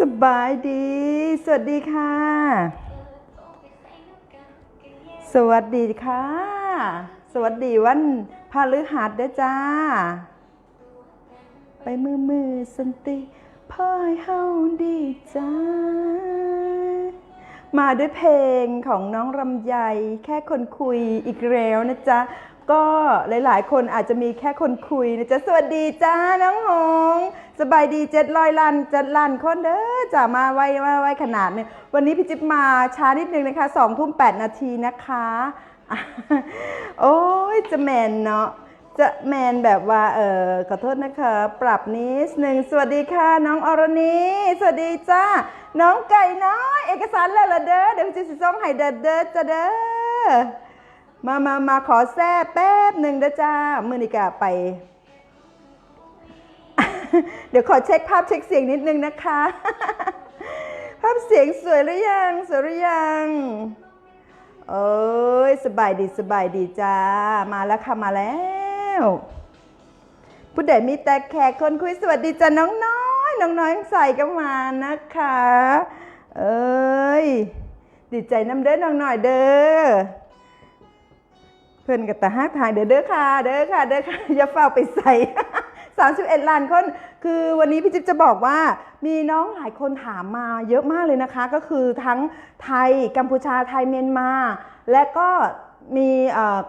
สบายดี สวัสดีค่ะ สวัสดีค่ะ สวัสดีวันพาฤหัสเด้จ้า ไปมือมือสันติพ่อเฮาดีจ้า มาด้วยเพลงของน้องรำไยแค่คนคุยอีกแล้วนะจ๊ะ ก็หลาย ๆ คนอาจจะมีแค่คนคุยนะจ๊ะสวัสดีจ้าน้องหงสบายดีเจ็ดลอยลันเจ็ดลันคนเด้อจ้ามาไวมาไวขนาดนึงวันนี้พี่จิ๊บมาช้านิดนึงนะคะสองทุ่มแปดนาทีนะคะ โอ้ยจะแมนเนาะจะแมนแบบว่าเออขอโทษนะคะ ปรับนิดหนึ่งสวัสดีค่ะ น้องอรณีสวัสดีจ้าน้องไก่น้อยเอกสารแล้วละเด้อเดี๋ยวจะส่งให้เด้อเด้อจ้าเด้อ มามามาขอแซ่แป๊บหนึ่งเด้อจ้ามือนิกาไป เดี๋ยวขอเช็คภาพเช็คเสียงนิดนึงนะคะ ภาพเสียงสวยหรือยัง สวยหรือยัง เอ้ยสบายดีสบายดีจ้า มาแล้วค่ะมาแล้ว ผู้ใดมีแต่แขกคนคุยสวัสดีจ้าน้องน้อยน้องน้อยใส่ก็มานะคะ เอ้ยดีใจน้ำเด้อน้องหน่อยเด้อ เพื่อนกับตาฮักทางเด้อเด้อค่ะ เด้อค่ะ เด้อค่ะอย่าเฝ้าไปใส่31 ล้านคน คือวันนี้พี่จิ๊บจะบอกว่ามีน้องหลายคนถามมาเยอะมากเลยนะคะ ก็คือทั้งไทยกัมพูชาไทยเมียนมา และก็มี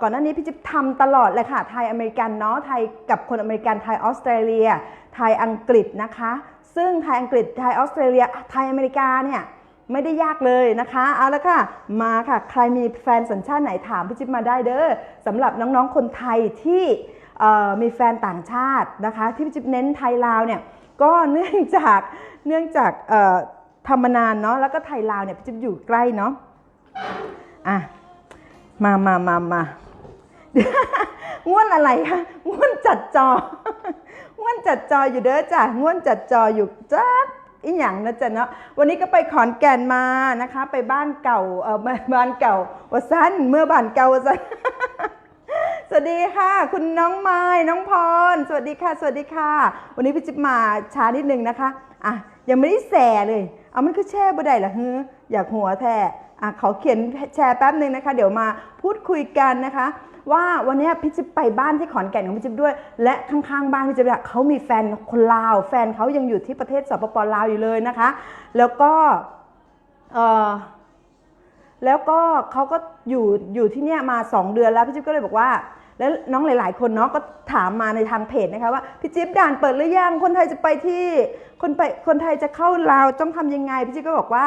ก่อนหน้านี้พี่จิ๊บทำตลอดเลยค่ะ ไทยอเมริกันเนาะไทยกับคนอเมริกันไทยออสเตรเลีย ไทยอังกฤษนะคะ ซึ่งไทยอังกฤษไทยออสเตรเลียไทยอเมริกาเนี่ย ไม่ได้ยากเลยนะคะ เอาละค่ะ มาค่ะ ใครมีแฟนสัญชาติไหนถามพี่จิ๊บมาได้เด้อสำหรับน้องๆคนไทยที่มีแฟนต่างชาตินะคะ ที่พี่จิ๊บเน้นไทยลาวเนี่ยก็เนื่องจากเนื่องจากเอ่อทำมานานเนาะแล้วก็ไทยลาวเนี่ยพี่จิ๊บอยู่ใกล้เนาะอะมามามามาง่วนอะไรคะง่วนจัดจอง่วนจัดจออยู่เด้อจ้ะง่วนจัดจออยู่จ้า อีหยังนะจ๊ะเนาะวันนี้ก็ไปขอนแก่นมานะคะ ไปบ้านเก่าเออม่บ้านเก่าวสั้นเมื่อบ้านเก่าวสั้นสวัสดีค่ะ คุณน้องไม้น้องพร สวัสดีค่ะ สวัสดีค่ะ วันนี้พี่จิ๊บมาช้านิดนึงนะคะอะยังไม่ได้แส่เลยเอามันก็แช่บ่ได้เหรอฮึอยากหัวแท้อะขอเขียนแชร์แป๊บหนึ่งนะคะ เดี๋ยวมาพูดคุยกันนะคะ ว่าวันนี้พี่จิ๊บไปบ้านที่ขอนแก่นของพี่จิ๊บด้วย และข้างๆบ้านพี่จิ๊บเนี่ยเขามีแฟนคนลาว แฟนเขายังอยู่ที่ประเทศสปปลาวอยู่เลยนะคะ แล้วก็เออแล้วก็เขาก็อยู่อยู่ที่เนี่ยมา2เดือนแล้วพี่จิ๊บก็เลยบอกว่า แล้วน้องหลาย ๆ คนเนาะก็ถามมาในทางเพจนะคะว่าพี่จิ๊บด่านเปิดหรือยังคนไทยจะไปที่คนไปคนไทยจะเข้าลาวต้องทำยังไงพี่จิ๊บก็บอกว่า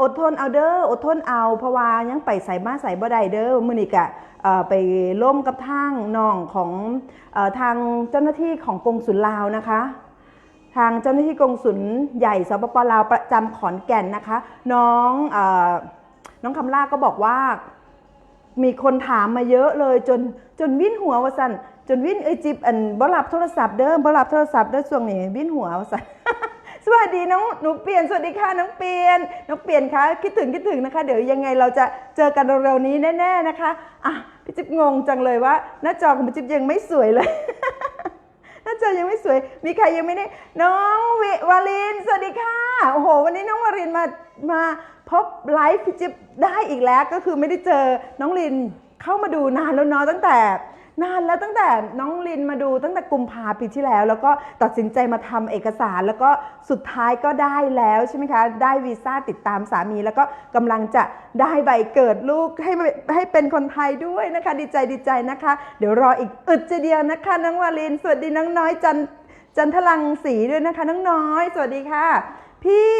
อดทนเอาเด้ออดทนเอาเพราะว่ายังไปใส่มาใส่บ่ได้เด้อมื้อนี้กะไปร่วมกับทางน้องของอทางเจ้าหน้าที่ของกงสุลลาวนะคะ ทางเจ้าหน้าที่กงสุลใหญ่สปปลาวประจำขอนแก่นนะคะ น้องอน้องคำล่าก็บอกว่า มีคนถามมาเยอะเลยจนจนวิ่นหัววสันจนวิ่นเอ้ยจิบอันบ่รับโทรศัพท์เด้อบ่รับโทรศัพท์เด้อช่วงนี้วิ่นหัววสัน สวัสดีน้องหนูเปลี่ยนสวัสดีค่ะน้องเปลี่ยนน้องเปลี่ยนคะคิดถึงคิดถึงนะคะ เดี๋ยวยังไงเราจะเจอกันเร็วๆนี้แน่ๆนะคะอะพี่จิ๊บงงจังเลยว่า หน้าจอของพี่จิ๊บยังไม่สวยเลยหน้าจอยังไม่สวย มีใครยังไม่ได้ น้องวิวาลินสวัสดีค่ะโอ้โห วันนี้น้องวาลินมามาพบไลฟ์พี่จิ๊บได้อีกแล้วก็คือไม่ได้เจอน้องลินเข้ามาดูนานแล้วเนาะตั้งแต่ นานแล้วตั้งแต่น้องลินมาดูตั้งแต่กุมภาปีที่แล้ว แล้วก็ตัดสินใจมาทำเอกสาร แล้วก็สุดท้ายก็ได้แล้วใช่ไหมคะ ได้วีซ่าติดตามสามี แล้วก็กำลังจะได้ใบเกิดลูกให้ให้เป็นคนไทยด้วยนะคะ ดีใจดีใจนะคะ เดี๋ยวรออีกอึดใจเดียวนะคะน้องวาลิน สวัสดีน้องน้อยจันจันทลังสีด้วยนะคะ น้องน้อย สวัสดีค่ะ พี่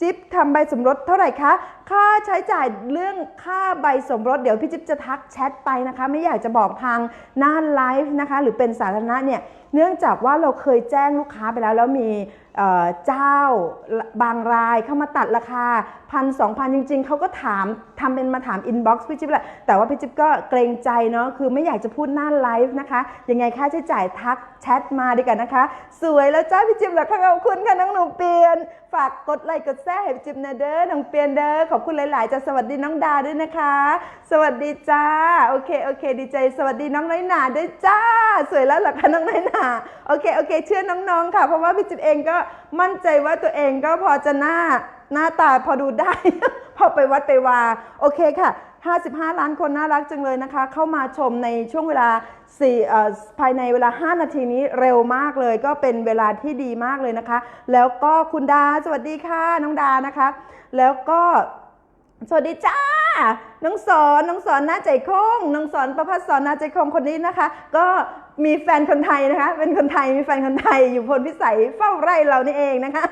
จิ๊บทำใบสมรสเท่าไหร่คะ ค่าใช้จ่ายเรื่องค่าใบสมรส เดี๋ยวพี่จิ๊บจะทักแชทไปนะคะ ไม่อยากจะบอกทางหน้าไลฟ์นะคะ หรือเป็นสาธารณะเนี่ยเนื่องจากว่าเราเคยแจ้งลูกค้าไปแล้ว แล้วมีเจ้าบางรายเข้ามาตัดราคาพันสองพันจริง ๆ เขาก็ถามทำเป็นมาถามอินบ็อกซ์พี่จิ๊บแหละแต่ว่าพี่จิ๊บก็เกรงใจเนาะคือไม่อยากจะพูดหน้าไลฟ์นะคะ ยังไงค่าใช้จ่ายทักแชทมาดีกันนะคะ สวยแล้วจ้าพี่จิ๊บเหรอคะขอบคุณค่ะน้องหนูเปียน ฝากกดไลค์กดแชร์ให้พี่จิ๊บนะเด้อน้องเปียนเด้อขอบคุณหลาย ๆจะสวัสดีน้องดาด้วยนะคะ สวัสดีจ้าโอเคโอเค ดีใจ สวัสดีน้องน้อยหนาด้วยจ้า สวยแล้วเหรอคะน้องน้อยหนาโอเคโอเค เชื่อน้องๆค่ะ เพราะว่าพี่จิ๊บเองก็มั่นใจว่าตัวเองก็พอจะหน้าหน้าตาพอดูได้ พอไปวัดไปวา โอเคค่ะ 55 ล้านคนน่ารักจังเลยนะคะ เข้ามาชมในช่วงเวลา4เอ่อภายในเวลา 5 นาทีนี้เร็วมากเลย ก็เป็นเวลาที่ดีมากเลยนะคะ แล้วก็คุณดาสวัสดีค่ะน้องดานะคะ แล้วก็สวัสดีจ้า น้องสอน น้องสอนหน้าใจคง น้องสอนประพัฒสอนหน้าใจคงคนนี้นะคะ ก็ มีแฟนคนไทยนะคะ เป็นคนไทยมีแฟนคนไทยอยู่พลพิสัยเฝ้าไร่เรานี่เองนะคะ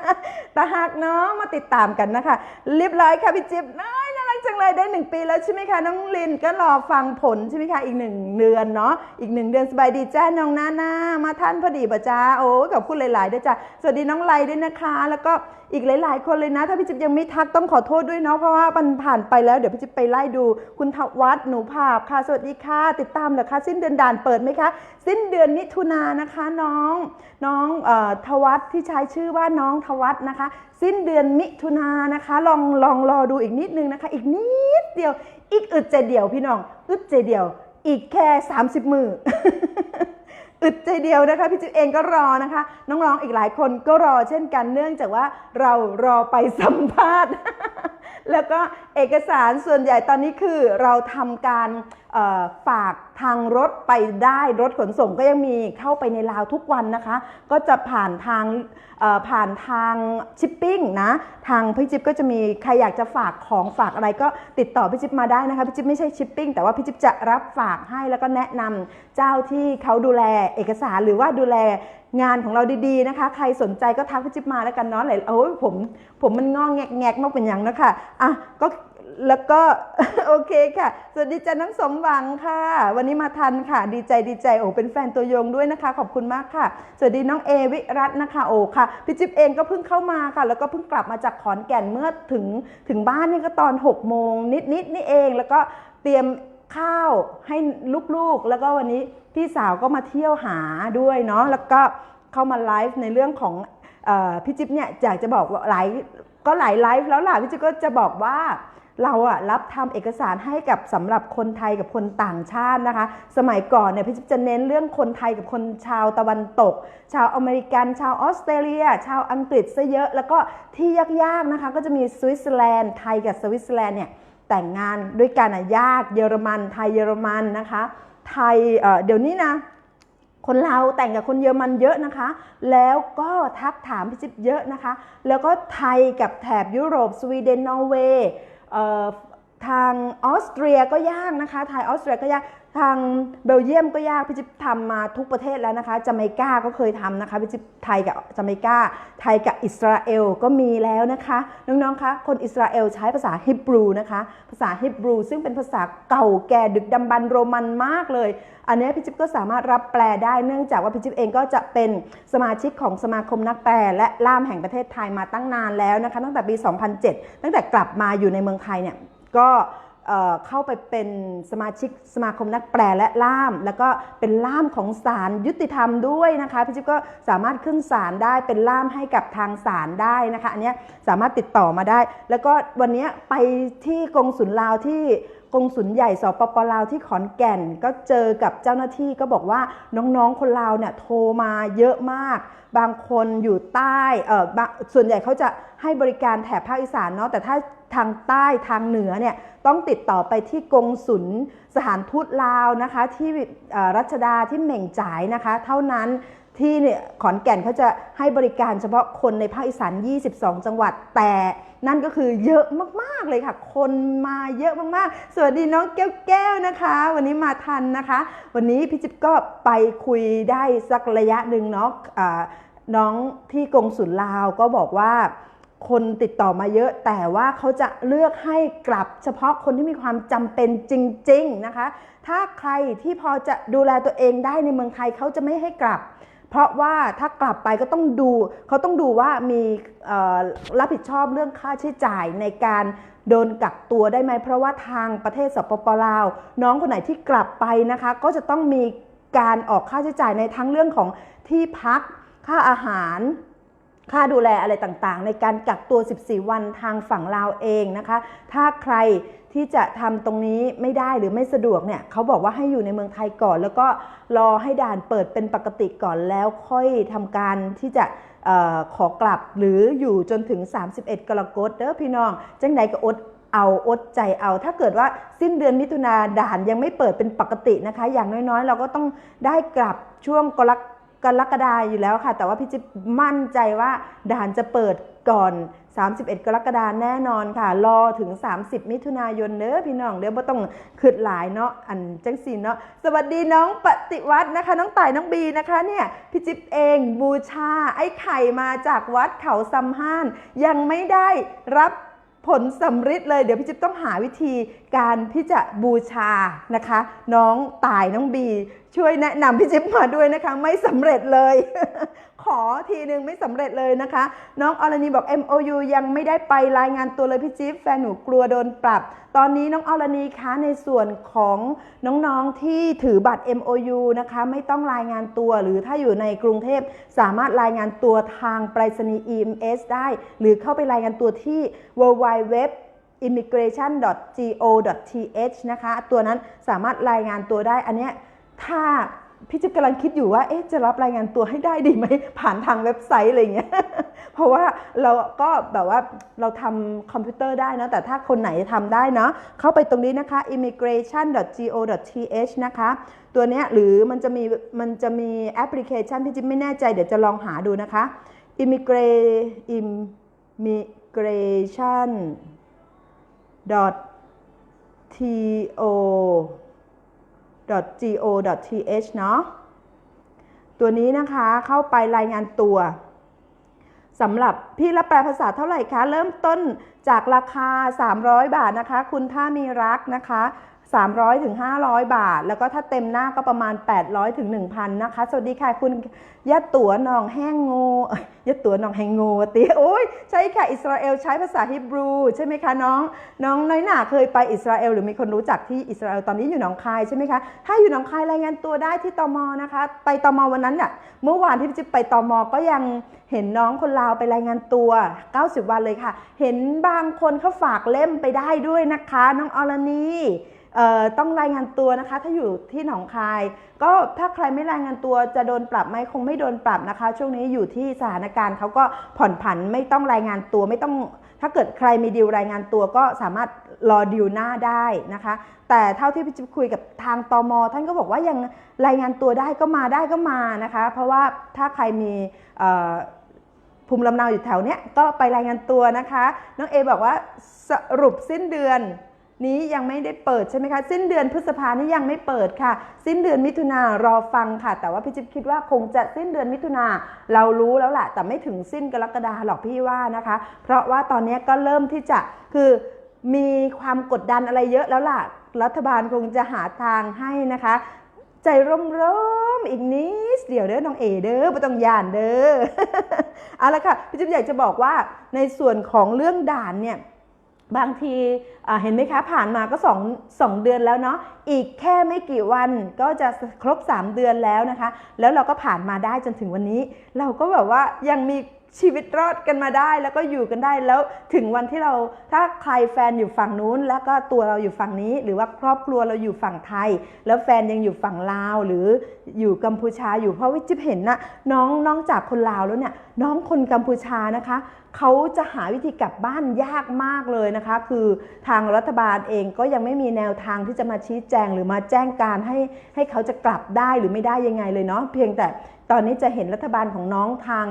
แต่หากน้องมาติดตามกันนะคะเรียบร้อยค่ะพี่จิ๊บน้อยน่า จังเลยได้หนึ่งปีแล้วใช่ไหมคะน้องลินก็รอฟังผลใช่ไหมคะอีกหนึ่งเดือนเนาะอีกหนึ่งเดือนสบายดีจ้าน้องหน้าหน้ามาท่านพอดีป่ะจ้าโอ้ขอบคุณหลายๆด้วยจ้าสวัสดีน้องไลด้วยนะคะ แล้วก็อีกหลาย ๆ คนเลยนะ ถ้าพี่จิ๊บยังไม่ทักต้องขอโทษด้วยเนาะเพราะว่ามันผ่านไปแล้วเดี๋ยวพี่จิ๊บไปไล่ดู คุณทวัฒน์หนูภาพค่ะสวัสดีค่ะ ติดตามเหรอคะสิ้นเดือนด่านเปิดไหมคะ สิ้นเดือนมิถุนายนะคะน้องน้องอทวัฒน์ที่ใช้ชื่อว่าน้องทวัฒน์นะคะ สิ้นเดือนมิถุนายนนะคะ ลองลองรอดูอีกนิดนึงนะคะ อีกนิดเดียว อีกอึดใจเดียวพี่น้อง อึดใจเดียว อีกแค่ 30 มืออึดใจเดียวนะคะพี่จิ๊บเองก็รอนะคะ น้องๆอีกหลายคนก็รอเช่นกันเนื่องจากว่าเรารอไปสัมภาษณ์ แล้วก็เอกสารส่วนใหญ่ตอนนี้คือเราทำการ ฝากทางรถไปได้รถขนส่งก็ยังมีเข้าไปในลาวทุกวันนะคะ ก็จะผ่านทางผ่านทางชิปปิ้งนะทางพี่จิ๊บก็จะมีใครอยากจะฝากของฝากอะไรก็ติดต่อพี่จิ๊บมาได้นะคะพี่จิ๊บไม่ใช่ชิปปิ้งแต่ว่าพี่จิ๊บจะรับฝากให้แล้วก็แนะนำเจ้าที่เขาดูแลเอกสารหรือว่าดูแลงานของเราดีๆนะคะ ใครสนใจก็ทักพี่จิ๊บมาแล้วกันเนาะหลายโอ้ยผมผมมันงอแงกแงกมากเป็นอย่างนะคะอะก็ แล้วก็โอเคค่ะ สวัสดีจ้าน้องสมหวังค่ะ วันนี้มาทันค่ะ ดีใจดีใจโอ้เป็นแฟนตัวยงด้วยนะคะ ขอบคุณมากค่ะ สวัสดีน้องเอวิรัตน์นะคะโอ้ค่ะพี่จิ๊บเองก็เพิ่งเข้ามาค่ะ แล้วก็เพิ่งกลับมาจากขอนแก่นเมื่อถึงถึงบ้านนี่ก็ตอน6โมงนิดๆนี่เองแล้วก็เตรียมข้าวให้ลูกๆ แล้วก็วันนี้พี่สาวก็มาเที่ยวหาด้วยเนาะแล้วก็เข้ามาไลฟ์ในเรื่องของอพี่จิ๊บเนี่ยอยากจะบอกว่าหลายก็หลายไลฟ์แล้วล่ะพี่จิ๊บก็จะบอกว่า เราอะรับทำเอกสารให้กับสำหรับคนไทยกับคนต่างชาตินะคะ สมัยก่อนเนี่ยพี่จิ๊บจะเน้นเรื่องคนไทยกับคนชาวตะวันตก ชาวอเมริกัน ชาวออสเตรเลีย ชาวอังกฤษซะเยอะ แล้วก็ที่ยากๆนะคะก็จะมีสวิตเซอร์แลนด์ไทยกับสวิตเซอร์แลนด์เนี่ยแต่งงานด้วยกันอะยากเยอรมันไทยเยอรมันนะคะ ไทยเเดี๋ยวนี้นะคนเราแต่งกับคนเยอรมันเยอะนะคะ แล้วก็ทักถามพี่จิ๊บเยอะนะคะ แล้วก็ไทยกับแถบยุโรปสวีเดนนอร์เวย์ ทางออสเตรียก็ยากนะคะไทยออสเตรียก็ยาก ทางเบลเยียมก็ยากพี่จิ๊บทำมาทุกประเทศแล้วนะคะจาเมกาก็เคยทำนะคะพี่จิ๊บไทยกับจาเมกาไทยกับอิสราเอลก็มีแล้วนะคะ น้องๆคะคนอิสราเอลใช้ภาษาฮิบรูนะคะ ภาษาฮิบรู ซึ่งเป็นภาษาเก่าแก่ดึกดำบรรพ์โรมันมากเลย อันนี้พี่จิ๊บก็สามารถรับแปลได้เนื่องจากว่าพี่จิ๊บเองก็จะเป็นสมาชิกของสมาคมนักแปลและล่ามแห่งประเทศไทยมาตั้งนานแล้วนะคะ ตั้งแต่ปี 2007 ตั้งแต่กลับมาอยู่ในเมืองไทยเนี่ยก็ เข้าไปเป็นสมาชิกสมาคมนักแปลและล่าม แล้วก็เป็นล่ามของศาลยุติธรรมด้วยนะคะพี่จิ๊บก็สามารถขึ้นศาลได้เป็นล่ามให้กับทางศาลได้นะคะอันนี้สามารถติดต่อมาได้ แล้วก็วันนี้ไปที่กงสุลลาวที่ กงสุลใหญ่สปปลาวที่ขอนแก่นก็เจอกับเจ้าหน้าที่ก็บอกว่าน้องๆคนลาวเนี่ยโทรมาเยอะมาก บางคนอยู่ใต้เออส่วนใหญ่เขาจะให้บริการแถบภาคอีสานเนาะแต่ถ้าทางใต้ทางเหนือเนี่ยต้องติดต่อไปที่กงสุลสถานทูตลาวนะคะที่รัชดาที่เหม่งจ่ายนะคะ เท่านั้น ที่เนี่ยขอนแก่นเขาจะให้บริการเฉพาะคนในภาคอีสาน 22 จังหวัด แต่นั่นก็คือเยอะมากๆเลยค่ะ คนมาเยอะมากๆ สวัสดีน้องแก้วแก้วนะคะ วันนี้มาทันนะคะ วันนี้พี่จิ๊บก็ไปคุยได้สักระยะหนึ่งเนาะน้องที่กงสุลลาวก็บอกว่าคนติดต่อมาเยอะ แต่ว่าเขาจะเลือกให้กลับเฉพาะคนที่มีความจำเป็นจริง ๆนะคะ ถ้าใครที่พอจะดูแลตัวเองได้ในเมืองไทยเขาจะไม่ให้กลับ เพราะว่าถ้ากลับไปก็ต้องดูเขาต้องดูว่ามีรับผิดชอบเรื่องค่าใช้จ่ายในการโดนกักตัวได้ไหม เพราะว่าทางประเทศสปปลาว น้องคนไหนที่กลับไปนะคะ ก็จะต้องมีการออกค่าใช้จ่ายในทั้งเรื่องของที่พักค่าอาหาร ค่าดูแลอะไรต่างๆ ในการกักตัว 14 วันทางฝั่งลาวเองนะคะ ถ้าใครที่จะทำตรงนี้ไม่ได้หรือไม่สะดวกเนี่ยเขาบอกว่าให้อยู่ในเมืองไทยก่อน แล้วก็รอให้ด่านเปิดเป็นปกติก่อนแล้วค่อยทำการที่จะออขอกลับหรืออยู่จนถึง 31 กรกฎเด้อพี่น้อง จังใดก็อดเอาอดใจเอา ถ้าเกิดว่าสิ้นเดือนมิถุนาด่านยังไม่เปิดเป็นปกตินะคะ อย่างน้อยๆ เราก็ต้องได้กลับช่วงกรกฎ กรกฎาอยู่แล้วค่ะ แต่ว่าพี่จิ๊บมั่นใจว่าด่านจะเปิดก่อน 31 กรกฎาแน่นอนค่ะ รอถึง 30 มิถุนายนเด้อพี่น้องเดี๋ยวบ่ต้องขึ้นหลายเนาะอันจังสีเนาะสวัสดีน้องปฏิวัตินะคะ น้องต่ายน้องบีนะคะเนี่ยพี่จิ๊บเองบูชาไอ้ไข่มาจากวัดเขาซัมห้าน ยังไม่ได้รับ ผลสำฤทธิ์เลยเดี๋ยวพี่จิ๊บต้องหาวิธีการที่จะบูชานะคะ น้องตายน้องบี ช่วยแนะนำพี่จิ๊บมาด้วยนะคะ ไม่สำเร็จเลยขอทีนึงไม่สำเร็จเลยนะคะ น้องอรณีบอก MOU ยังไม่ได้ไปรายงานตัวเลยพี่จิ๊บแฟนหนูกลัวโดนปรับ ตอนนี้น้องอรณีคะในส่วนของน้องๆที่ถือบัตร MOU นะคะไม่ต้องรายงานตัวหรือถ้าอยู่ในกรุงเทพสามารถรายงานตัวทางไปรษณีย์ EMS ได้ หรือเข้าไปรายงานตัวที่ www immigration.go.th นะคะ ตัวนั้นสามารถรายงานตัวได้ อันเนี้ยถ้า พี่จิ๊บกำลังคิดอยู่ว่าเอ๊ะจะรับรายงานตัวให้ได้ดีไหมผ่านทางเว็บไซต์อะไรเงี้ยเพราะว่าเราก็แบบว่าเราทำคอมพิวเตอร์ได้นะแต่ถ้าคนไหนทำได้เนาะเข้าไปตรงนี้นะคะ immigration.go.th นะคะ ตัวเนี้ยหรือมันจะมีมันจะมีแอปพลิเคชันพี่จิ๊บไม่แน่ใจเดี๋ยวจะลองหาดูนะคะ immigration dot to go.th เนาะตัวนี้นะคะเข้าไปรายงานตัวสำหรับพี่รับแปลภาษาเท่าไหร่คะ เริ่มต้นจากราคา 300 บาทนะคะ คุณถ้ามีรักนะคะ 300ถึง500 บาท แล้วก็ถ้าเต็มหน้าก็ประมาณ 800ถึง1,000นะคะ สวัสดีค่ะคุณยะตัวนองแห้งโงเอ้ยะตัวนองแห้งโงติโอ้ยใช่ค่ะ อิสราเอลใช้ภาษาฮิบรู ใช่ไหมคะน้อง น้องน้อยหนาเคยไปอิสราเอลหรือมีคนรู้จักที่อิสราเอลตอนนี้อยู่หนองคายใช่ไหมคะ ถ้าอยู่หนองคายรายงานตัวได้ที่ตมนะคะ ไปตมวันนั้นเนี่ยเมื่อวานที่พี่จิ๊บไปตมก็ยังเห็นน้องคนลาวไปรายงานตัว 90 วันเลยค่ะ เห็นบางคนเขาฝากเล่มไปได้ด้วยนะคะ น้องอรณี ต้องรายงานตัวนะคะ ถ้าอยู่ที่หนองคาย ก็ถ้าใครไม่รายงานตัวจะโดนปรับไหมคงไม่โดนปรับนะคะ ช่วงนี้อยู่ที่สถานการณ์เขาก็ผ่อนผันไม่ต้องรายงานตัวไม่ต้องถ้าเกิดใครมีดีลรายงานตัวก็สามารถรอดีลหน้าได้นะคะ แต่เท่าที่พี่จิ๊บคุยกับทางตมท่านก็บอกว่ายังรายงานตัวได้ก็มาได้ก็มานะคะ เพราะว่าถ้าใครมีภูมิลำเนาอยู่แถวเนี้ยก็ไปรายงานตัวนะคะ น้องเอบอกว่าสรุปสิ้นเดือน นี้ยังไม่ได้เปิดใช่ไหมคะ สิ้นเดือนพฤษภานี่ยังไม่เปิดค่ะ สิ้นเดือนมิถุนารอฟังค่ะ แต่ว่าพี่จิ๊บคิดว่าคงจะสิ้นเดือนมิถุนาเรารู้แล้วแหละแต่ไม่ถึงสิ้นกรกฎาหรอกพี่ว่านะคะ เพราะว่าตอนนี้ก็เริ่มที่จะคือมีความกดดันอะไรเยอะแล้วล่ะ รัฐบาลคงจะหาทางให้นะคะ ใจร่มร่มๆอีกนิดเดียวเด้อน้องเอเด้อไม่ต้องยานเด้อเอาละค่ะพี่จิ๊บอยากจะบอกว่าในส่วนของเรื่องด่านเนี่ย บางทีเห็นไหมคะผ่านมาก็2 2เดือนแล้วเนาะอีกแค่ไม่กี่วันก็จะครบ 3 เดือนแล้วนะคะ แล้วเราก็ผ่านมาได้จนถึงวันนี้ เราก็แบบว่ายังมี ชีวิตรอดกันมาได้แล้วก็อยู่กันได้แล้วถึงวันที่เราถ้าใครแฟนอยู่ฝั่งนู้น แล้วก็ตัวเราอยู่ฝั่งนี้ หรือว่าครอบครัวเราอยู่ฝั่งไทย แล้วแฟนยังอยู่ฝั่งลาวหรืออยู่กัมพูชาอยู่เพราะว่าจิ๊บเห็นนะน้องน้องจากคนลาวแล้วเนี่ยน้องคนกัมพูชานะคะเขาจะหาวิธีกลับบ้านยากมากเลยนะคะ คือทางรัฐบาลเองก็ยังไม่มีแนวทางที่จะมาชี้แจงหรือมาแจ้งการให้ให้เขาจะกลับได้หรือไม่ได้ยังไงเลยเนาะเพียงแต่ ตอนนี้จะเห็นรัฐบาลของน้องทาง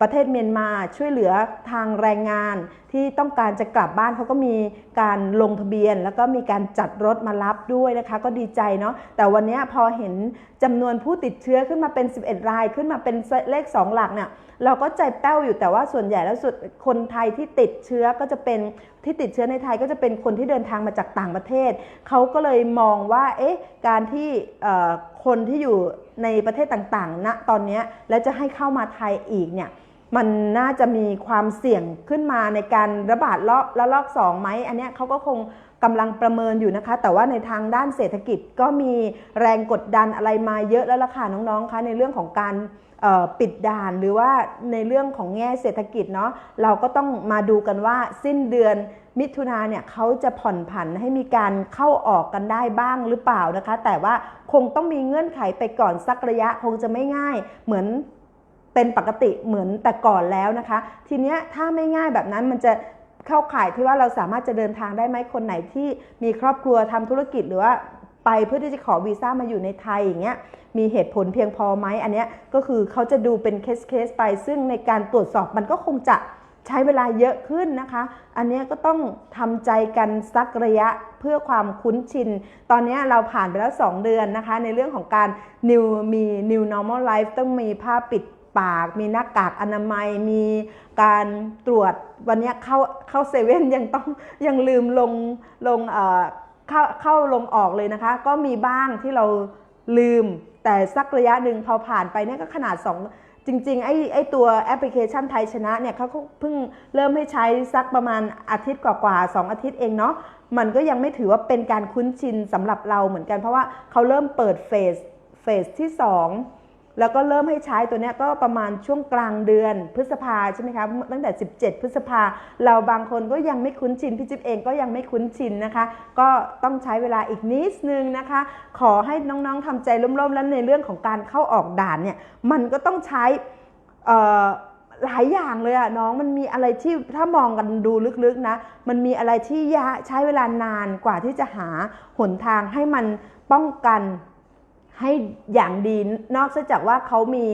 ประเทศเมียนมาช่วยเหลือทางแรงงาน ที่ต้องการจะกลับบ้านเขาก็มีการลงทะเบียน แล้วก็มีการจัดรถมารับด้วยนะคะ ก็ดีใจเนาะแต่วันนี้พอเห็นจำนวนผู้ติดเชื้อขึ้นมาเป็น 11 รายขึ้นมาเป็นเลข 2 หลักเนี่ยเราก็ใจแป้วอยู่แต่ว่าส่วนใหญ่แล้วสุดคนไทยที่ติดเชื้อก็จะเป็นที่ติดเชื้อในไทยก็จะเป็นคนที่เดินทางมาจากต่างประเทศ เขาก็เลยมองว่าเอ๊ะการที่คนที่อยู่ ในประเทศต่างๆณตอนนี้แล้วจะให้เข้ามาไทยอีกเนี่ยมันน่าจะมีความเสี่ยงขึ้นมาในการระบาดละละลอกสองไหมอันเนี้ยเขาก็คงกำลังประเมินอยู่นะคะ แต่ว่าในทางด้านเศรษฐกิจก็มีแรงกดดันอะไรมาเยอะแล้วล่ะค่ะน้องๆคะในเรื่องของการ ปิดด่านหรือว่าในเรื่องของแง่เศรษฐกิจเนาะเราก็ต้องมาดูกันว่าสิ้นเดือนมิถุนาเนี่ยเขาจะผ่อนผันให้มีการเข้าออกกันได้บ้างหรือเปล่านะคะ แต่ว่าคงต้องมีเงื่อนไขไปก่อนสักระยะคงจะไม่ง่ายเหมือนเป็นปกติเหมือนแต่ก่อนแล้วนะคะ ทีเนี้ยถ้าไม่ง่ายแบบนั้นมันจะเข้าข่ายที่ว่าเราสามารถจะเดินทางได้ไหมคนไหนที่มีครอบครัวทำธุรกิจหรือว่า ไปเพื่อที่จะขอวีซ่ามาอยู่ในไทยอย่างเงี้ยมีเหตุผลเพียงพอไหมอันเนี้ยก็คือเขาจะดูเป็นเคสเคสไป ซึ่งในการตรวจสอบมันก็คงจะใช้เวลาเยอะขึ้นนะคะ อันเนี้ยก็ต้องทำใจกันสักระยะเพื่อความคุ้นชิน ตอนนี้เราผ่านไปแล้ว 2 เดือนนะคะ ในเรื่องของการ new มี new normal life ต้องมีผ้าปิดปาก มีหน้ากากอนามัย มีการตรวจวันนี้เข้าเข้าเซเว่นยังต้องยังลืมลงลงเอ่อ เข้าเข้าลงออกเลยนะคะ ก็มีบ้างที่เราลืม แต่สักระยะหนึ่งพอผ่านไปเนี่ยก็ขนาด 2 จริงๆ ไอ้ไอ้ตัวแอปพลิเคชันไทยชนะเนี่ยเขาเพิ่งเริ่มให้ใช้สักประมาณอาทิตย์กว่าๆสองอาทิตย์เองเนาะมันก็ยังไม่ถือว่าเป็นการคุ้นชินสำหรับเราเหมือนกันเพราะว่าเขาเริ่มเปิดเฟสเฟสที่ 2 แล้วก็เริ่มให้ใช้ตัวนี้ก็ประมาณช่วงกลางเดือนพฤษภาใช่ไหมคะตั้งแต่ 17 พฤษภาเราบางคนก็ยังไม่คุ้นชินพี่จิ๊บเองก็ยังไม่คุ้นชินนะคะ ก็ต้องใช้เวลาอีกนิดนึงนะคะ ขอให้น้องๆทำใจร่มๆแล้วในเรื่องของการเข้าออกด่านเนี่ยมันก็ต้องใช้หลายอย่างเลยอะน้องมันมีอะไรที่ถ้ามองกันดูลึกๆนะ มันมีอะไรที่ยะใช้เวลานานกว่าที่จะหาหนทางให้มันป้องกัน ให้อย่างดีนอกจากว่าเขามี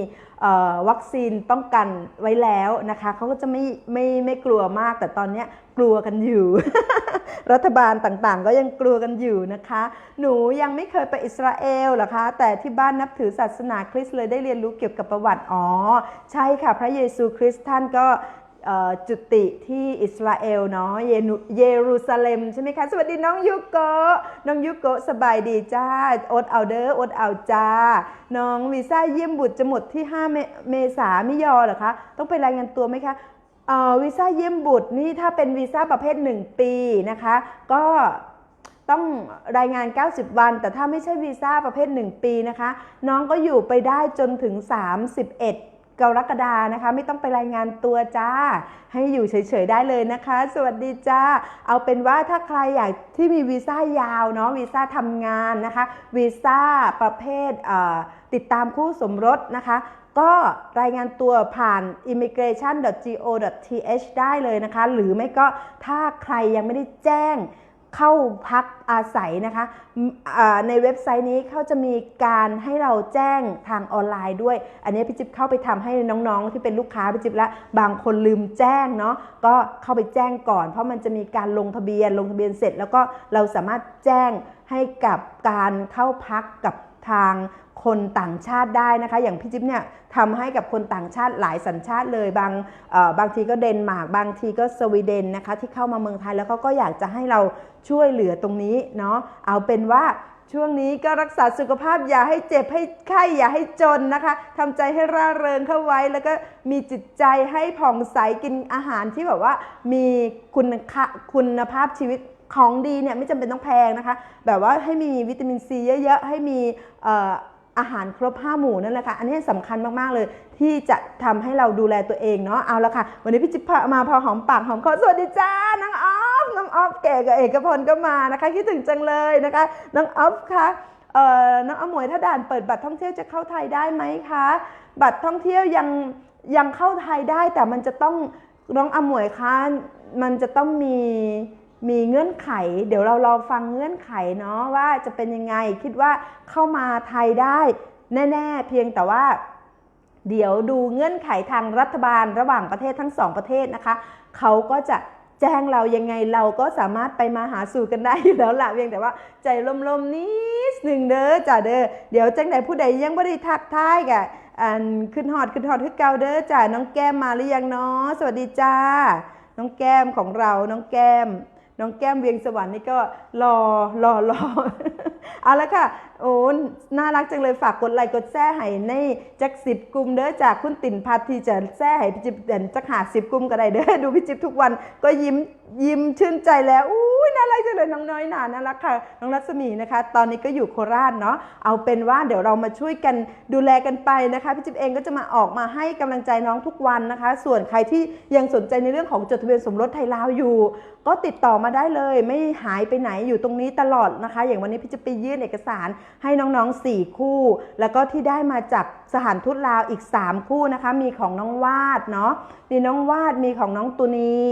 วัคซีนป้องกันไว้แล้วนะคะเขาก็จะไม่ไม่ไม่กลัวมาก แต่ตอนนี้กลัวกันอยู่ รัฐบาลต่างๆ ก็ยังกลัวกันอยู่นะคะ หนูยังไม่เคยไปอิสราเอลหรอคะ แต่ที่บ้านนับถือศาสนาคริสต์เลยได้เรียนรู้เกี่ยวกับประวัติอ๋อ ใช่ค่ะ พระเยซูคริสต์ท่านก็ จุติที่อิสราเอลเนาะเยเยรูซาเล็มใช่ไหมคะสวัสดีน้องยุโกะน้องยุโกะสบายดีจ้าอดเอาเด้ออดเอาจ้า น้องวีซ่าเยี่ยมบุตรจะหมดที่5เมเมษาไม่ยอเหรอคะ ต้องไปรายงานตัวไหมคะวีซ่าเยี่ยมบุตรนี่ถ้าเป็นวีซ่าประเภท 1 ปีนะคะ ก็ต้องรายงาน 90 วัน แต่ถ้าไม่ใช่วีซ่าประเภท 1 ปีนะคะ น้องก็อยู่ไปได้จนถึง 31 กรกฎานะคะ ไม่ต้องไปรายงานตัวจ้า ให้อยู่เฉยๆได้เลยนะคะ สวัสดีจ้า เอาเป็นว่าถ้าใครอยากที่มีวีซ่ายาวเนาะวีซ่าทำงานนะคะวีซ่าประเภทเติดตามคู่สมรสนะคะก็รายงานตัวผ่าน immigration.go.th ได้เลยนะคะ หรือไม่ก็ถ้าใครยังไม่ได้แจ้ง เข้าพักอาศัยนะคะในเว็บไซต์นี้เขาจะมีการให้เราแจ้งทางออนไลน์ด้วย อันนี้พี่จิ๊บเข้าไปทำให้น้องๆ ที่เป็นลูกค้าพี่จิ๊บละบางคนลืมแจ้งเนาะก็เข้าไปแจ้งก่อน เพราะมันจะมีการลงทะเบียนลงทะเบียนเสร็จ แล้วก็เราสามารถแจ้งให้กับการเข้าพักกับทาง คนต่างชาติได้นะคะ อย่างพี่จิ๊บเนี่ยทำให้กับคนต่างชาติหลายสัญชาติเลยบางบางทีก็เดนมาร์กบางทีก็สวีเดนนะคะ ที่เข้ามาเมืองไทยแล้วเขาก็อยากจะให้เราช่วยเหลือตรงนี้เนาะเอาเป็นว่าช่วงนี้ก็รักษาสุขภาพอย่าให้เจ็บให้ไข้อย่าให้จนนะคะทำใจให้ร่าเริงเข้าไว้ แล้วก็มีจิตใจให้ผ่องใสกินอาหารที่แบบว่ามีคุณค่าคุณภาพชีวิตของดีเนี่ยไม่จำเป็นต้องแพงนะคะ แบบว่าให้มีวิตามินซีเยอะๆ ให้มี อาหารครบห้าหมู่นั่นแหละค่ะ อันนี้สำคัญมาก ๆ เลย ที่จะทำให้เราดูแลตัวเองเนาะ เอาละค่ะ วันนี้พี่จิ๊บพามาพอหอมปากหอมคอสวัสดีจ้า น้องออฟ น้องออฟเก๋กับเอกพลก็มานะคะ คิดถึงจังเลยนะคะ น้องออฟคะเอ่อน้องอมวยถ้าด่านเปิดบัตรท่องเที่ยวจะเข้าไทยได้ไหมคะ บัตรท่องเที่ยวยังยังเข้าไทยได้แต่มันจะต้องน้องอมวยคะ มันจะต้องมี มีเงื่อนไข เดี๋ยวเรารอฟังเงื่อนไขเนาะว่าจะเป็นยังไงคิดว่าเข้ามาไทยได้แน่ๆ เพียงแต่ว่า เดี๋ยวดูเงื่อนไขทางรัฐบาลระหว่างประเทศทั้งสองประเทศนะคะ เขาก็จะแจ้งเรายังไงเราก็สามารถไปมาหาสู่กันได้อยู่แล้วละเพียงแต่ว่าใจลมๆนิดหนึ่งเด้อจ้าเด้อเดี๋ยวจังใดผู้ใดยังไม่ได้ทักทายกะอันขึ้นฮอดขึ้นฮอดขึ้นเกาเด้อจ้าน้องแก้มมาหรือยังเนาะสวัสดีจ้า น้องแก้มของเราน้องแก้ม น้องแก้มเวียงสวรรค์นี่ก็รอรอรอเอาละค่ะ โอ้น่ารักจังเลยฝากกดไลค์กดแชร์ให้ในจักสิบกลุ่มเด้อจากคุณติ่นพัทที่จะแชร์ให้พี่จิ๊บเด่นจักหาสิบกลุ่มก็ได้เด้อดูพี่จิ๊บทุกวันก็ยิ้มยิ้มชื่นใจแล้วอู้ยน่ารักจังเลยน้องน้อยหนาน่ารักค่ะน้องรัศมีนะคะ ตอนนี้ก็อยู่โคราชเนาะเอาเป็นว่าเดี๋ยวเรามาช่วยกันดูแลกันไปนะคะพี่จิ๊บเองก็จะมาออกมาให้กำลังใจน้องทุกวันนะคะ ส่วนใครที่ยังสนใจในเรื่องของจดทะเบียนสมรสไทยลาวอยู่ก็ติดต่อมาได้เลย ไม่หายไปไหนอยู่ตรงนี้ตลอดนะคะ อย่างวันนี้พี่จะไปยื่นเอกสารให้น้องๆ 4 คู่ แล้วก็ที่ได้มาจากสถานทูตลาวอีก 3 คู่นะคะ มีของน้องวาดเนาะมีน้องวาดมีของน้องตุนี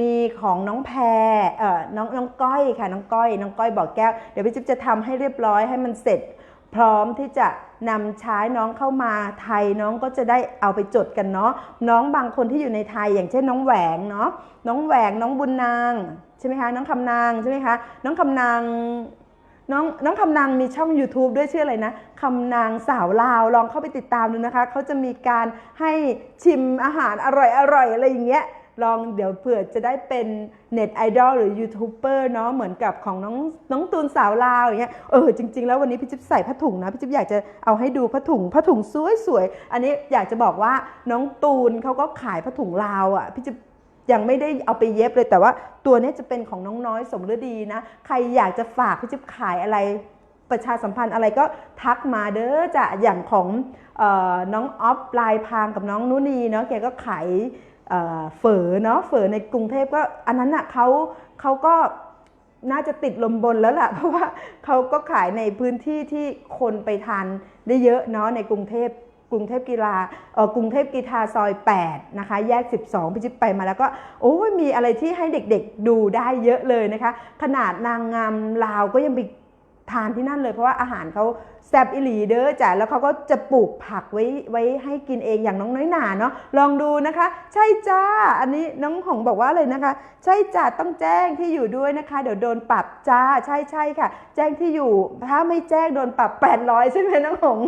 มีของน้องแพรเอ่อน้องน้องก้อยค่ะน้องก้อย น้องก้อยบอกแก้วเดี๋ยวพี่จิ๊บจะทำให้เรียบร้อยให้มันเสร็จ พร้อมที่จะนำใช้น้องเข้ามาไทยน้องก็จะได้เอาไปจดกันเนาะน้องบางคนที่อยู่ในไทยอย่างเช่นน้องแหวงเนาะน้องแหวงน้องบุญนางใช่ไหมคะน้องคำนางใช่ไหมคะน้องคำนาง น้องน้องคำนางมีช่อง YouTube ด้วยชื่ออะไรนะคำนางสาวลาวลองเข้าไปติดตามดูนะคะเขาจะมีการให้ชิมอาหารอร่อยๆอะไรอย่างเงี้ยลองเดี๋ยวเผื่อจะได้เป็นเน็ตไอดอลหรือยูทูบเบอร์เนาะเหมือนกับของน้องน้องตูนสาวลาวอย่างเงี้ยเออจริง ๆ แล้ววันนี้พี่จิ๊บใส่ผ้าถุงนะพี่จิ๊บอยากจะเอาให้ดูผ้าถุงผ้าถุงสวยๆอันนี้อยากจะบอกว่าน้องตูนเขาก็ขายผ้าถุงลาวอะพี่จิ๊บ ยังไม่ได้เอาไปเย็บเลยแต่ว่าตัวนี้จะเป็นของน้องน้อยสมฤดีนะ ใครอยากจะฝากพี่จิ๊บขายอะไรประชาสัมพันธ์อะไรก็ทักมาเด้อจะอย่างของออน้องออฟลายพางกับน้องนุนีเนาะแกก็ขายเอ่อเฝอเนาะเฝอในกรุงเทพก็อันนั้นอะเขาเขาก็น่าจะติดลมบนแล้วล่ะ เพราะว่าเขาก็ขายในพื้นที่ที่คนไปทานได้เยอะเนาะในกรุงเทพ กรุงเทพกีฬาเออกรุงเทพกีฬาซอย 8 นะคะ แยก 12พี่จิ๊บไปมาแล้วก็โอ้ยมีอะไรที่ให้เด็กๆดูได้เยอะเลยนะคะ ขนาดนางงามลาวก็ยังไป ทานที่นั่นเลยเพราะว่าอาหารเขาแซ่บอิหลีเด้อจ้ะแล้วเขาก็จะปลูกผักไว้ไว้ให้กินเองอย่างน้องน้อยหนาเนาะลองดูนะคะ ใช่จ้า อันนี้น้องหงบอกว่าเลยนะคะ ใช่จ้าต้องแจ้งที่อยู่ด้วยนะคะ เดี๋ยวโดนปรับจ้าใช่ใช่ค่ะ แจ้งที่อยู่ถ้าไม่แจ้งโดนปรับ 800 ใช่ไหมน้องหง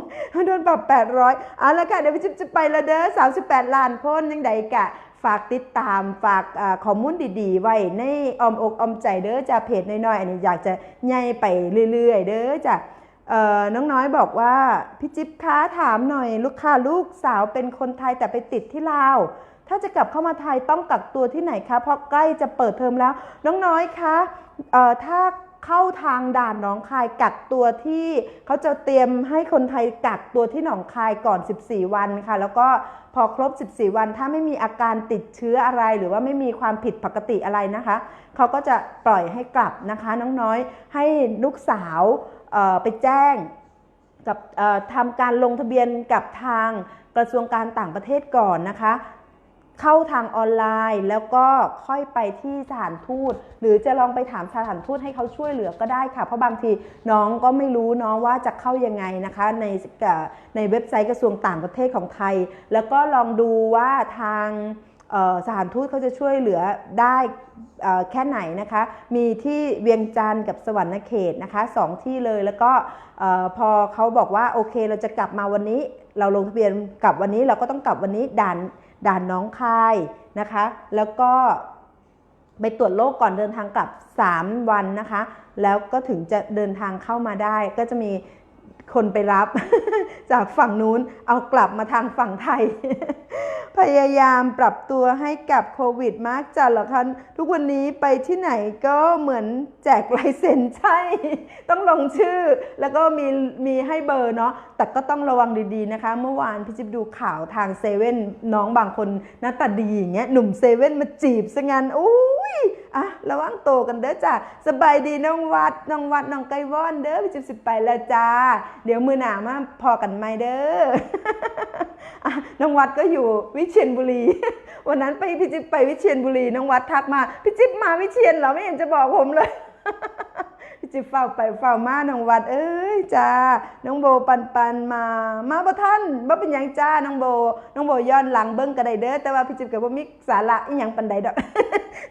โดนปรับ 800เอาละค่ะเดี๋ยวพี่จิ๊บจะไปละเด้อ38ล้านคนยังไดกะ ฝากติดตามฝากข้อมูลดีๆ ไว้ในออมอกออมใจเด้อจ้าเพจน้อยๆอันนี้อยากจะใหญ่ไปเรื่อย ๆ เด้อจ้ะเอ่อน้องน้อยบอกว่าพี่จิ๊บคะถามหน่อย ลูกค้าลูกสาวเป็นคนไทยแต่ไปติดที่ลาวถ้าจะกลับเข้ามาไทยต้องกักตัวที่ไหนคะเพราะใกล้จะเปิดเทอมแล้ว น้องน้อยคะเออถ้า เข้าทางด่านหนองคายกักตัวที่เขาจะเตรียมให้คนไทยกักตัวที่หนองคายก่อน 14 วันค่ะ แล้วก็พอครบ 14 วัน ถ้าไม่มีอาการติดเชื้ออะไร หรือว่าไม่มีความผิดปกติอะไรนะคะ เขาก็จะปล่อยให้กลับนะคะ น้องน้อยให้ลูกสาวไปแจ้งกับทำการลงทะเบียนกับทางกระทรวงการต่างประเทศก่อนนะคะ เข้าทางออนไลน์ แล้วก็ค่อยไปที่สถานทูต หรือจะลองไปถามสถานทูตให้เขาช่วยเหลือก็ได้ค่ะ เพราะบางทีน้องก็ไม่รู้เนาะว่าจะเข้ายังไงนะคะในในเว็บไซต์กระทรวงต่างประเทศของไทย แล้วก็ลองดูว่าทางสถานทูตเขาจะช่วยเหลือได้แค่ไหนนะคะ มีที่เวียงจันทร์กับสวรรณเขตนะคะสองที่เลยแล้วก็พอเขาบอกว่าโอเคเราจะกลับมาวันนี้ เราลงทะเบียนกลับวันนี้เราก็ต้องกลับวันนี้ด่าน ด่านน้องคายนะคะ แล้วก็ไปตรวจโรคก่อนเดินทางกลับ 3 วันนะคะ แล้วก็ถึงจะเดินทางเข้ามาได้ ก็จะมี คนไปรับ จากฝั่งนู้นเอากลับมาทางฝั่งไทย พยายามปรับตัวให้กับโควิดมากจัดหรอคะทุกวันนี้ไปที่ไหนก็เหมือนแจกลายเซ็นใช่ ต้องลงชื่อ แล้วก็มีมีให้เบอร์เนาะแต่ก็ต้องระวังดีๆนะคะ เมื่อวานพี่จิ๊บดูข่าวทางเซเว่นน้องบางคนหน้าตาดีอย่างเงี้ยหนุ่มเซเว่นมาจีบซะงั้นอุ้ยอะระวังโตกันเด้อจ้ะสบายดีน้องวัดน้องวัดน้องไก่ว่อนเด้อพี่จิ๊บสิไปแล้วจ้าเดี๋ยวมือหนามาพอกันไหมเด้อน้องวัดก็อยู่วิเชียรบุรี วันนั้นไปพี่จิ๊บไปวิเชียรบุรีน้องวัดทักมาพี่จิ๊บมาวิเชียรเหรอไม่เห็นจะบอกผมเลยพี่จิ๊บเฝ้าไปเฝ้ามาน้องวัด เอ้ยจ้าน้องโบปันปันมา มาบ่ท่านบ่เป็นยังจ้าน้องโบ น้องโบย้อนหลังเบิ้งก็ได้เด้อแต่ว่าพี่จิ๊บกับบ่มีสาระอีหยังปันใดดอก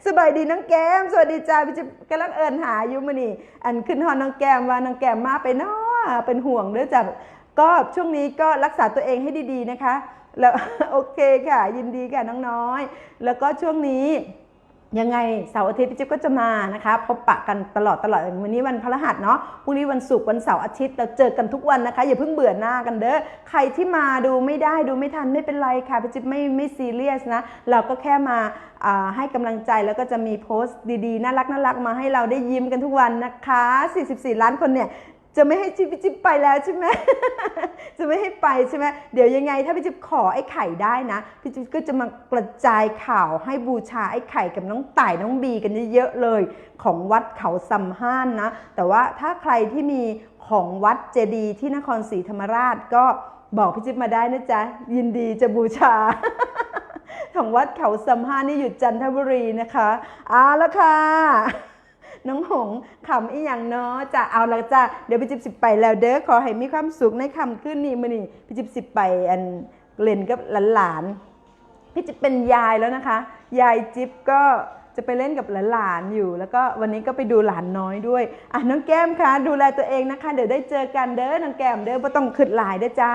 สบายดีน้องแก้มสวัสดีจ้าพี่จิ๊บกำลังเอินหาอยู่มื้อนี้อันขึ้นฮอนน้องแก้มว่าน้องแก้มมาไปเนาะ เป็นห่วงเด้องจ้ะก็ช่วงนี้ก็รักษาตัวเองให้ดีๆนะคะ แล้วโอเคค่ะ ยินดีค่ะน้องน้อย แล้วก็ช่วงนี้ยังไงเสาร์อาทิตย์พี่จิ๊บก็จะมานะคะพบปะกันตลอดตลอดวันนี้วันพฤหัสเนาะพรุ่งนี้วันศุกร์วันเสาร์อาทิตย์เราเจอกันทุกวันนะคะ อย่าเพิ่งเบื่อหน้ากันเด้อใครที่มาดูไม่ได้ดูไม่ทันไม่เป็นไรค่ะพี่จิ๊บไม่ไม่ซีเรียสนะ เราก็แค่มาอ่าให้กำลังใจแล้วก็จะมีโพสต์ดีๆ น่ารักน่ารักมาให้เราได้ยิ้มกันทุกวันนะคะ 44 ล้านคนเนี่ย จะไม่ให้จิ๊บพี่จิ๊บไปแล้วใช่ไหม จะไม่ให้ไปใช่ไหม เดี๋ยวยังไงถ้าพี่จิ๊บขอไอ้ไข่ได้นะ พี่จิ๊บก็จะมากระจายข่าวให้บูชาไอ้ไข่กับน้องต่ายน้องบีกันเยอะๆเลย ของวัดเขาซัมห้านนะ แต่ว่าถ้าใครที่มีของวัดเจดีย์ที่นครศรีธรรมราชก็บอกพี่จิ๊บมาได้นะจ๊ะ ยินดีจะบูชาของวัดเขาซัมห้านนี่อยู่จันทบุรีนะคะเอาละค่ะ น้องหงขำอีหยังเนาะจะเอาละจ้ะเดี๋ยวพี่จิบสิบไปแล้วเด้อขอให้มีความสุขในคำขึ้นนี่มือนี่พี่จิบสิบไปอันเล่นกับหลานๆพี่จิบเป็นยายแล้วนะคะ ยายจิบก็ จะไปเล่นกับหลานๆอยู่ แล้วก็วันนี้ก็ไปดูหลานน้อยด้วยอะน้องแก้มคะดูแลตัวเองนะคะ เดี๋ยวได้เจอกันเด้อน้องแก้มเด้อไ่ต้องขึ้นหลายเด้อจ้า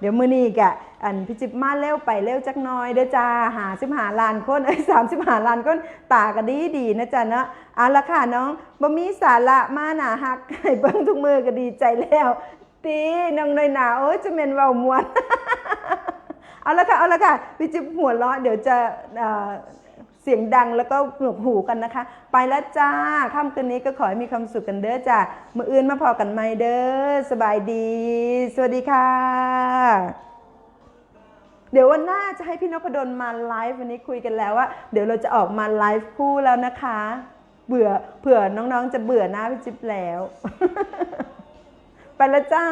เดี๋ยวมือนี่กะอันพี่จิบมาเร็วไปเร็วจักน้อยเด้อจ้าหาสิบหาล้านคนเอ้ยสามสิบหาล้านคนตาก็ดีดีนะจ๊ะเนาะเอาละค่ะน้องบ่มีสาระมาหนาฮักให้เบิ้งทุกมือก็ดีใจแล้วตีน้องน้อยหนาโอ้ยจะเมนเว้ามวนเอาละค่ะเอาละค่ะพี่จิบหัวเราะเดี๋ยวจะเอ่อ เสียงดังแล้วก็หนวกหูกันนะคะ ไปแล้วจ้าค่ำคืนนี้ก็ขอให้มีความสุขกันเด้อจ้ามืออื่นมาพอกันไหมเด้อสบายดี สวัสดีค่ะ เดี๋ยววันหน้าจะให้พี่นพดลมาไลฟ์วันนี้คุยกันแล้วว่าเดี๋ยวเราจะออกมาไลฟ์คู่แล้วนะคะ เบื่อเผื่อน้องๆจะเบื่อหน้าพี่จิ๊บแล้ว ไปแล้วจ้า